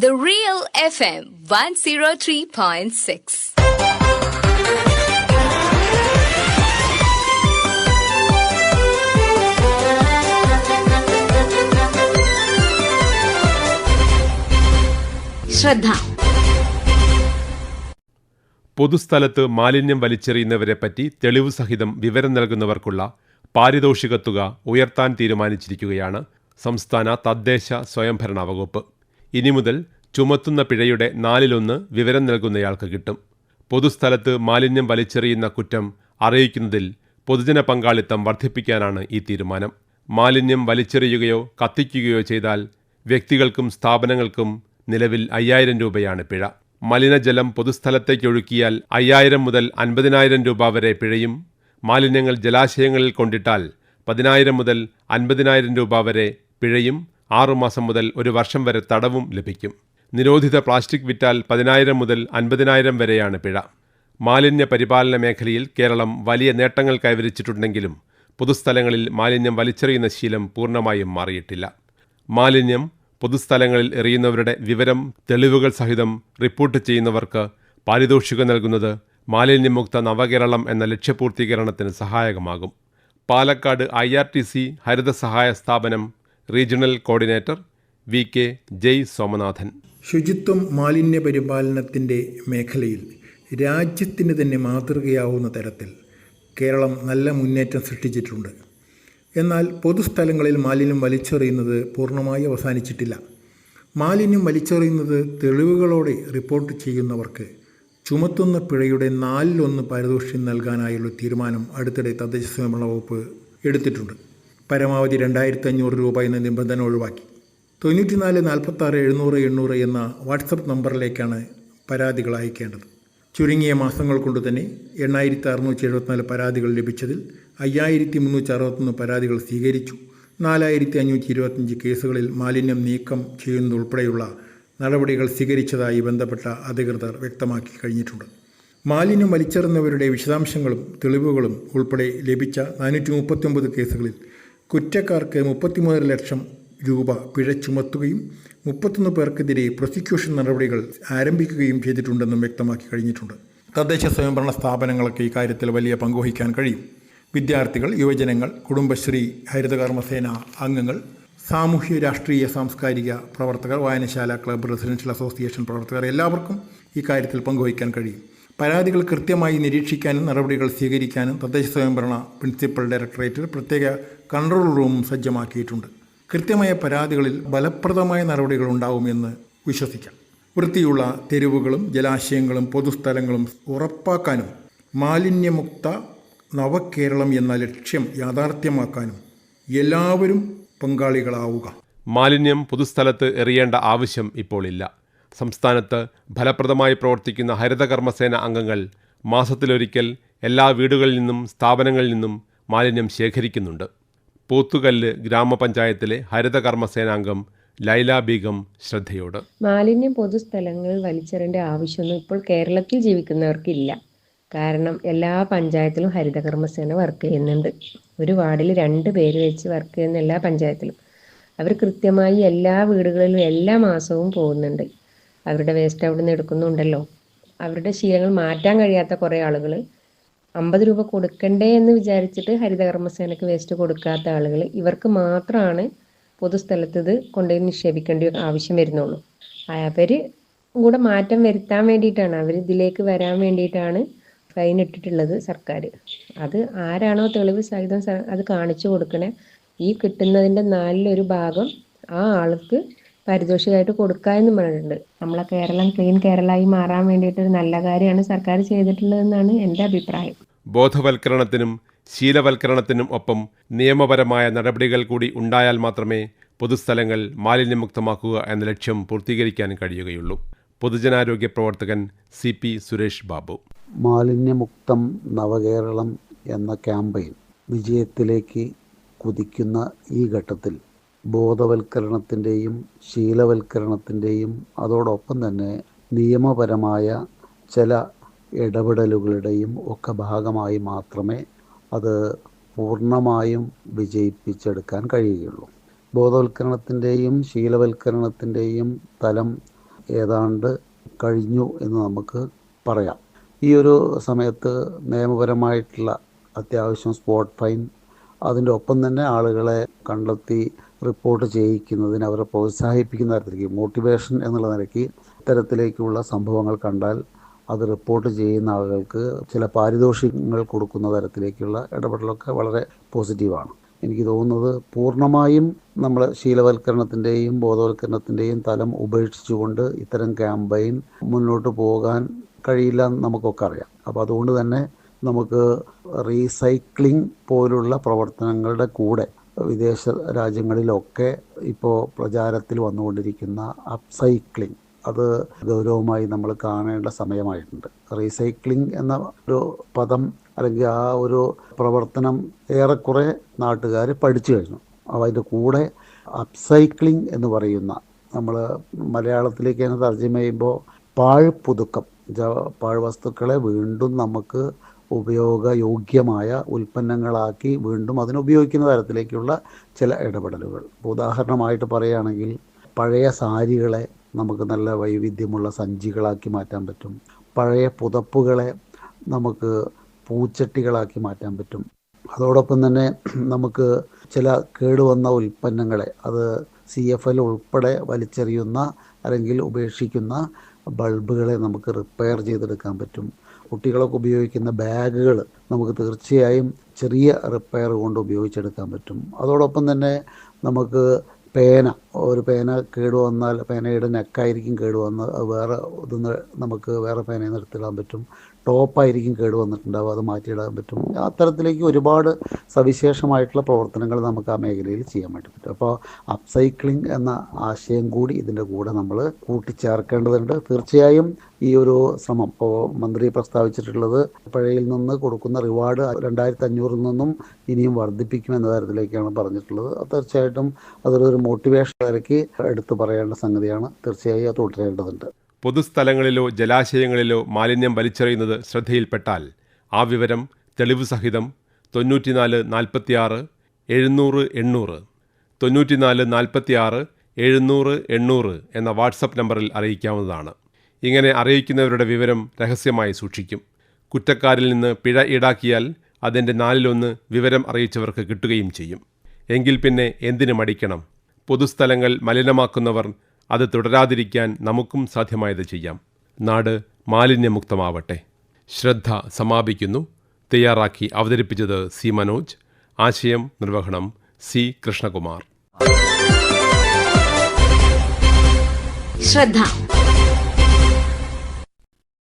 The Real FM 103.6. ശ്രദ്ധ പൊതുസ്ഥലത്ത് മാലിന്യം വലിച്ചെറിയുന്നവരെ പറ്റി തെളിവ് സഹിതം വിവരം നൽകുന്നവർക്കുള്ള പാരിതോഷിക തുക ഉയർത്താൻ തീരുമാനിച്ചിരിക്കുകയാണ് സംസ്ഥാന തദ്ദേശ സ്വയംഭരണ വകുപ്പ് ഇനി മുതൽ ചുമത്തുന്ന പിഴയുടെ നാലിലൊന്ന് വിവരം നൽകുന്നയാൾക്ക് കിട്ടും. പൊതുസ്ഥലത്ത് മാലിന്യം വലിച്ചെറിയുന്ന കുറ്റം അറിയിക്കുന്നതിൽ പൊതുജന പങ്കാളിത്തം വർദ്ധിപ്പിക്കാനാണ് ഈ തീരുമാനം. മാലിന്യം വലിച്ചെറിയുകയോ കത്തിക്കുകയോ ചെയ്താൽ വ്യക്തികൾക്കും സ്ഥാപനങ്ങൾക്കും നിലവിൽ അയ്യായിരം രൂപയാണ് പിഴ. മലിനജലം പൊതുസ്ഥലത്തേക്ക് ഒഴുക്കിയാൽ അയ്യായിരം മുതൽ അൻപതിനായിരം രൂപ വരെ പിഴയും. മാലിന്യങ്ങൾ ജലാശയങ്ങളിൽ കൊണ്ടിട്ടാൽ പതിനായിരം മുതൽ അൻപതിനായിരം രൂപ വരെ പിഴയും. ആറുമാസം മുതൽ ഒരു വർഷം വരെ തടവും ലഭിക്കും. നിരോധിത പ്ലാസ്റ്റിക് വിറ്റാൽ പതിനായിരം മുതൽ അൻപതിനായിരം വരെയാണ് പിഴ. മാലിന്യ പരിപാലന മേഖലയിൽ കേരളം വലിയ നേട്ടങ്ങൾ കൈവരിച്ചിട്ടുണ്ടെങ്കിലും പൊതുസ്ഥലങ്ങളിൽ മാലിന്യം വലിച്ചെറിയുന്ന ശീലം പൂർണമായും മാറിയിട്ടില്ല. മാലിന്യം പൊതുസ്ഥലങ്ങളിൽ എറിയുന്നവരുടെ വിവരം തെളിവുകൾ സഹിതം റിപ്പോർട്ട് ചെയ്യുന്നവർക്ക് പാരിതോഷികം നൽകുന്നത് മാലിന്യമുക്ത നവകേരളം എന്ന ലക്ഷ്യപൂർത്തീകരണത്തിന് സഹായകമാകും. Palakkad I R T C ഹരിത സഹായ സ്ഥാപനം regional coordinator V K Jai Somanathan. ശുചിത്വം മാലിന്യ പരിപാലനത്തിന്റെ മേഖലയിൽ രാജ്യത്തിന് തന്നെ മാതൃകയാവുന്ന തരത്തിൽ കേരളം നല്ല മുന്നേറ്റം സൃഷ്ടിച്ചിട്ടുണ്ട്. എന്നാൽ പൊതുസ്ഥലങ്ങളിൽ മാലിന്യം വലിച്ചെറിയുന്നത് പൂർണമായി അവസാനിച്ചിട്ടില്ല. മാലിന്യം വലിച്ചെറിയുന്നത് തെളിവുകളോടെ റിപ്പോർട്ട് ചെയ്യുന്നവർക്ക് ചുമത്തുന്ന പിഴയുടെ നാലിലൊന്ന് പാരിതോഷികം നൽകാനായുള്ള തീരുമാനം അടുത്തിടെ തദ്ദേശ സ്വയംഭരണ വകുപ്പ് എടുത്തിട്ടുണ്ട്. പരമാവധി രണ്ടായിരത്തി അഞ്ഞൂറ് രൂപ എന്ന നിബന്ധന ഒഴിവാക്കി. തൊണ്ണൂറ്റിനാല് നാൽപ്പത്താറ് എഴുന്നൂറ് എണ്ണൂറ് എന്ന വാട്സപ്പ് നമ്പറിലേക്കാണ് പരാതികൾ അയക്കേണ്ടത്. ചുരുങ്ങിയ മാസങ്ങൾ കൊണ്ട് തന്നെ എണ്ണായിരത്തി അറുന്നൂറ്റി എഴുപത്തിനാല് പരാതികൾ ലഭിച്ചതിൽ അയ്യായിരത്തി മുന്നൂറ്റി അറുപത്തൊന്ന് പരാതികൾ സ്വീകരിച്ചു. നാലായിരത്തി അഞ്ഞൂറ്റി ഇരുപത്തഞ്ച് കേസുകളിൽ മാലിന്യം നീക്കം ചെയ്യുന്നതുൾപ്പെടെയുള്ള നടപടികൾ സ്വീകരിച്ചതായി ബന്ധപ്പെട്ട അധികൃതർ വ്യക്തമാക്കി കഴിഞ്ഞിട്ടുണ്ട്. മാലിന്യം വലിച്ചെറിഞ്ഞവരുടെ വിശദാംശങ്ങളും തെളിവുകളും ഉൾപ്പെടെ ലഭിച്ച നാനൂറ്റി മുപ്പത്തിയൊമ്പത് കേസുകളിൽ കുറ്റക്കാർക്ക് മുപ്പത്തിമൂന്നര ലക്ഷം രൂപ പിഴ ചുമത്തുകയും മുപ്പത്തൊന്ന് പേർക്കെതിരെ പ്രോസിക്യൂഷൻ നടപടികൾ ആരംഭിക്കുകയും ചെയ്തിട്ടുണ്ടെന്നും വ്യക്തമാക്കി കഴിഞ്ഞിട്ടുണ്ട്. തദ്ദേശ സ്വയംഭരണ സ്ഥാപനങ്ങൾക്ക് ഇക്കാര്യത്തിൽ വലിയ പങ്കുവഹിക്കാൻ കഴിയും. വിദ്യാർത്ഥികൾ യുവജനങ്ങൾ കുടുംബശ്രീ ഹരിതകർമ്മസേന അംഗങ്ങൾ സാമൂഹ്യ രാഷ്ട്രീയ സാംസ്കാരിക പ്രവർത്തകർ വായനശാല ക്ലബ്ബ് റെസിഡൻഷ്യൽ അസോസിയേഷൻ പ്രവർത്തകർ എല്ലാവർക്കും ഇക്കാര്യത്തിൽ പങ്കുവഹിക്കാൻ കഴിയും. പരാതികൾ കൃത്യമായി നിരീക്ഷിക്കാനും നടപടികൾ സ്വീകരിക്കാനും തദ്ദേശ സ്വയംഭരണ പ്രിൻസിപ്പൽ ഡയറക്ടറേറ്റിൽ പ്രത്യേക കൺട്രോൾ റൂം സജ്ജമാക്കിയിട്ടുണ്ട്. കൃത്യമായ പരാതികളിൽ ഫലപ്രദമായ നടപടികൾ ഉണ്ടാവുമെന്ന് വിശ്വസിക്കാം. വൃത്തിയുള്ള തെരുവുകളും ജലാശയങ്ങളും പൊതുസ്ഥലങ്ങളും ഉറപ്പാക്കാനും മാലിന്യമുക്ത നവകേരളം എന്ന ലക്ഷ്യം യാഥാർത്ഥ്യമാക്കാനും എല്ലാവരും പങ്കാളികളാവുക. മാലിന്യം പൊതുസ്ഥലത്ത് എറിയേണ്ട ആവശ്യം ഇപ്പോൾ ഇല്ല. സംസ്ഥാനത്ത് ഫലപ്രദമായി പ്രവർത്തിക്കുന്ന ഹരിതകർമ്മസേന അംഗങ്ങൾ മാസത്തിലൊരിക്കൽ എല്ലാ വീടുകളിൽ നിന്നും സ്ഥാപനങ്ങളിൽ നിന്നും മാലിന്യം ശേഖരിക്കുന്നുണ്ട്. പോത്തുകല്ല് ഗ്രാമപഞ്ചായത്തിലെ ഹരിതകർമ്മസേനാംഗം ലൈല ബീഗം ശ്രദ്ധയോട്. മാലിന്യം പൊതുസ്ഥലങ്ങളിൽ വലിച്ചെറിയേണ്ട ആവശ്യമൊന്നും ഇപ്പോൾ കേരളത്തിൽ ജീവിക്കുന്നവർക്കില്ല. കാരണം എല്ലാ പഞ്ചായത്തിലും ഹരിതകർമ്മസേന വർക്ക് ചെയ്യുന്നുണ്ട്. ഒരു വാർഡിൽ രണ്ട് പേര് വെച്ച് വർക്ക് ചെയ്യുന്ന എല്ലാ പഞ്ചായത്തിലും. അവർ കൃത്യമായി എല്ലാ വീടുകളിലും എല്ലാ മാസവും പോകുന്നുണ്ട്. അവരുടെ വേസ്റ്റ് അവിടെ നിന്ന് എടുക്കുന്നുണ്ടല്ലോ. അവരുടെ ശീലങ്ങൾ മാറ്റാൻ കഴിയാത്ത കുറേ ആളുകൾ അമ്പത് രൂപ കൊടുക്കണ്ടേ എന്ന് വിചാരിച്ചിട്ട് ഹരിതകർമ്മസേനക്ക് വേസ്റ്റ് കൊടുക്കാത്ത ആളുകൾ ഇവർക്ക് മാത്രമാണ് പൊതുസ്ഥലത്ത് ഇത് കൊണ്ടുപോയി നിക്ഷേപിക്കേണ്ട ആവശ്യം വരുന്നുള്ളൂ. അവർ കൂടെ മാറ്റം വരുത്താൻ വേണ്ടിയിട്ടാണ്. അവർ ഇതിലേക്ക് വരാൻ വേണ്ടിയിട്ടാണ് ഫൈൻ ഇട്ടിട്ടുള്ളത് സർക്കാർ അത് ആരാണോ തെളിവ് സഹിതം അത് കാണിച്ചു കൊടുക്കണേ. ഈ കിട്ടുന്നതിന്റെ നാലിലൊരു ഭാഗം ആ ആൾക്ക് പാരിതോഷികമായിട്ട് കൊടുക്കുക എന്നും പറഞ്ഞിട്ടുണ്ട്. നമ്മളെ കേരളം ക്ലീൻ കേരളമായി മാറാൻ വേണ്ടിയിട്ട് ഒരു നല്ല കാര്യമാണ് സർക്കാർ ചെയ്തിട്ടുള്ളതെന്നാണ് എന്റെ അഭിപ്രായം. ബോധവൽക്കരണത്തിനും ശീലവൽക്കരണത്തിനും ഒപ്പം നിയമപരമായ നടപടികൾ കൂടി ഉണ്ടായാൽ മാത്രമേ പൊതുസ്ഥലങ്ങൾ മാലിന്യമുക്തമാക്കുക എന്ന ലക്ഷ്യം പൂർത്തീകരിക്കാൻ കഴിയുകയുള്ളൂ. പൊതുജനാരോഗ്യ പ്രവർത്തകൻ സി പി സുരേഷ് ബാബു. മാലിന്യമുക്തം നവകേരളം എന്ന ക്യാമ്പയിൻ വിജയത്തിലേക്ക് കുതിക്കുന്ന ഈ ഘട്ടത്തിൽ ബോധവൽക്കരണത്തിന്റെയും ശീലവൽക്കരണത്തിന്റെയും അതോടൊപ്പം തന്നെ നിയമപരമായ ചില ഇടപെടലുകളുടെയും ഒക്കെ ഭാഗമായി മാത്രമേ അത് പൂർണമായും വിജയിപ്പിച്ചെടുക്കാൻ കഴിയുകയുള്ളൂ. ബോധവൽക്കരണത്തിന്റെയും ശീലവൽക്കരണത്തിന്റെയും തലം ഏതാണ്ട് കഴിഞ്ഞു എന്ന് നമുക്ക് പറയാം. ഈ ഒരു സമയത്ത് നിയമപരമായിട്ടുള്ള അത്യാവശ്യം സ്പോട്ട് ഫൈൻ അതിന്റെ ഒപ്പം തന്നെ ആളുകളെ കണ്ടെത്തി റിപ്പോർട്ട് ചെയ്യിക്കുന്നതിന് അവരെ പ്രോത്സാഹിപ്പിക്കുന്ന തരത്തിലേക്ക് മോട്ടിവേഷൻ എന്നുള്ള നിലയ്ക്ക് ഇത്തരത്തിലേക്കുള്ള സംഭവങ്ങൾ കണ്ടാൽ അത് റിപ്പോർട്ട് ചെയ്യുന്ന ആളുകൾക്ക് ചില പാരിതോഷികങ്ങൾ കൊടുക്കുന്ന തരത്തിലേക്കുള്ള ഇടപെടലൊക്കെ വളരെ പോസിറ്റീവാണ് എനിക്ക് തോന്നുന്നത് പൂർണമായും നമ്മൾ ശീലവൽക്കരണത്തിന്റെയും ബോധവൽക്കരണത്തിന്റെയും തലം ഉപേക്ഷിച്ചുകൊണ്ട് ഇത്തരം ക്യാമ്പയിൻ മുന്നോട്ട് പോകാൻ കഴിയില്ല എന്ന് നമുക്കൊക്കെ അറിയാം. അപ്പോൾ അതുകൊണ്ട് തന്നെ നമുക്ക് റീസൈക്ലിംഗ് പോലുള്ള പ്രവർത്തനങ്ങളുടെ കൂടെ വിദേശ രാജ്യങ്ങളിലൊക്കെ ഇപ്പോൾ പ്രചാരത്തിൽ വന്നുകൊണ്ടിരിക്കുന്ന അപ്സൈക്ലിംഗ് അത് ഗൗരവമായി നമ്മൾ കാണേണ്ട സമയമായിട്ടുണ്ട്. റീസൈക്ലിംഗ് എന്ന ഒരു പദം അല്ലെങ്കിൽ ആ ഒരു പ്രവർത്തനം ഏറെക്കുറെ നാട്ടുകാർ പഠിച്ചു കഴിഞ്ഞു. അതിന്റെ കൂടെ അപ്സൈക്ലിംഗ് എന്ന് പറയുന്ന നമ്മൾ മലയാളത്തിലേക്ക് തന്നെ തർജമ ചെയ്യുമ്പോൾ പാഴ് വസ്തുക്കളെ വീണ്ടും നമുക്ക് ഉപയോഗയോഗ്യമായ ഉൽപ്പന്നങ്ങളാക്കി വീണ്ടും അതിനെ ഉപയോഗിക്കുന്ന തരത്തിലേക്കുള്ള ചില ഇടപെടലുകൾ. ഉദാഹരണമായിട്ട് പറയുകയാണെങ്കിൽ പഴയ സാരികളെ നമുക്ക് നല്ല വൈവിധ്യമുള്ള സഞ്ചികളാക്കി മാറ്റാൻ പറ്റും. പഴയ പുതപ്പുകളെ നമുക്ക് പൂച്ചട്ടികളാക്കി മാറ്റാൻ പറ്റും. അതോടൊപ്പം തന്നെ നമുക്ക് ചില കേടുവന്ന ഉൽപ്പന്നങ്ങളെ അത് സി എഫ് എൽ ഉൾപ്പെടെ വലിച്ചെറിയുന്ന അല്ലെങ്കിൽ ഉപേക്ഷിക്കുന്ന ബൾബുകളെ നമുക്ക് റിപ്പയർ ചെയ്തെടുക്കാൻ പറ്റും. കുട്ടികളൊക്കെ ഉപയോഗിക്കുന്ന ബാഗുകൾ നമുക്ക് തീർച്ചയായും ചെറിയ റിപ്പയർ കൊണ്ട് ഉപയോഗിച്ചെടുക്കാൻ പറ്റും. അതോടൊപ്പം തന്നെ നമുക്ക് പേന ഒരു പേന കേട് വന്നാൽ പേനയുടെ നെക്കായിരിക്കും കേടുവന്ന് അത് വേറെ ഇതൊന്ന് നമുക്ക് വേറെ പേനയിൽ നിന്ന് പറ്റും. ടോപ്പായിരിക്കും കേട് വന്നിട്ടുണ്ടാവും അത് മാറ്റിയിടാൻ പറ്റും. അത്തരത്തിലേക്ക് ഒരുപാട് സവിശേഷമായിട്ടുള്ള പ്രവർത്തനങ്ങൾ നമുക്ക് ആ മേഖലയിൽ ചെയ്യാൻ വേണ്ടി പറ്റും. അപ്പോൾ അപ്സൈക്ലിംഗ് എന്ന ആശയം കൂടി ഇതിന്റെ കൂടെ നമ്മൾ കൂട്ടിച്ചേർക്കേണ്ടതുണ്ട്. തീർച്ചയായും ഈ ഒരു ശ്രമം ഇപ്പോൾ മന്ത്രി പ്രസ്താവിച്ചിട്ടുള്ളത് പഴയിൽ നിന്ന് കൊടുക്കുന്ന റിവാർഡ് രണ്ടായിരത്തി അഞ്ഞൂറിൽ നിന്നും ഇനിയും വർദ്ധിപ്പിക്കും എന്ന തരത്തിലേക്കാണ് പറഞ്ഞിട്ടുള്ളത് തീർച്ചയായിട്ടും അതൊരു മോട്ടിവേഷൻ നിലയ്ക്ക് എടുത്തു പറയേണ്ട സംഗതിയാണ് തീർച്ചയായും അത് തുടരേണ്ടതുണ്ട്. പൊതുസ്ഥലങ്ങളിലോ ജലാശയങ്ങളിലോ മാലിന്യം വലിച്ചെറിയുന്നത് ശ്രദ്ധയിൽപ്പെട്ടാൽ ആ വിവരം തെളിവ് സഹിതം തൊണ്ണൂറ്റിനാല് നാൽപ്പത്തിയാറ് എഴുന്നൂറ് എണ്ണൂറ് തൊണ്ണൂറ്റിനാല് നാൽപ്പത്തിയാറ് എഴുന്നൂറ് എണ്ണൂറ് എന്ന വാട്സപ്പ് നമ്പറിൽ അറിയിക്കാവുന്നതാണ്. ഇങ്ങനെ അറിയിക്കുന്നവരുടെ വിവരം രഹസ്യമായി സൂക്ഷിക്കും. കുറ്റക്കാരിൽ നിന്ന് പിഴ ഈടാക്കിയാൽ അതിന്റെ നാലിലൊന്ന് വിവരം അറിയിച്ചവർക്ക് കിട്ടുകയും ചെയ്യും. എങ്കിൽ പിന്നെ എന്തിനു മടിക്കണം? പൊതുസ്ഥലങ്ങൾ മലിനമാക്കുന്നവർ അത് തുടരാതിരിക്കാൻ നമുക്കും സാധ്യമായത് ചെയ്യാം. നാട് മാലിന്യമുക്തമാവട്ടെ. ശ്രദ്ധ സമാപിക്കുന്നു. തയ്യാറാക്കി അവതരിപ്പിച്ചത് സി മനോജ്. ആശയം നിർവഹണം സി കൃഷ്ണകുമാർ. ശ്രദ്ധ.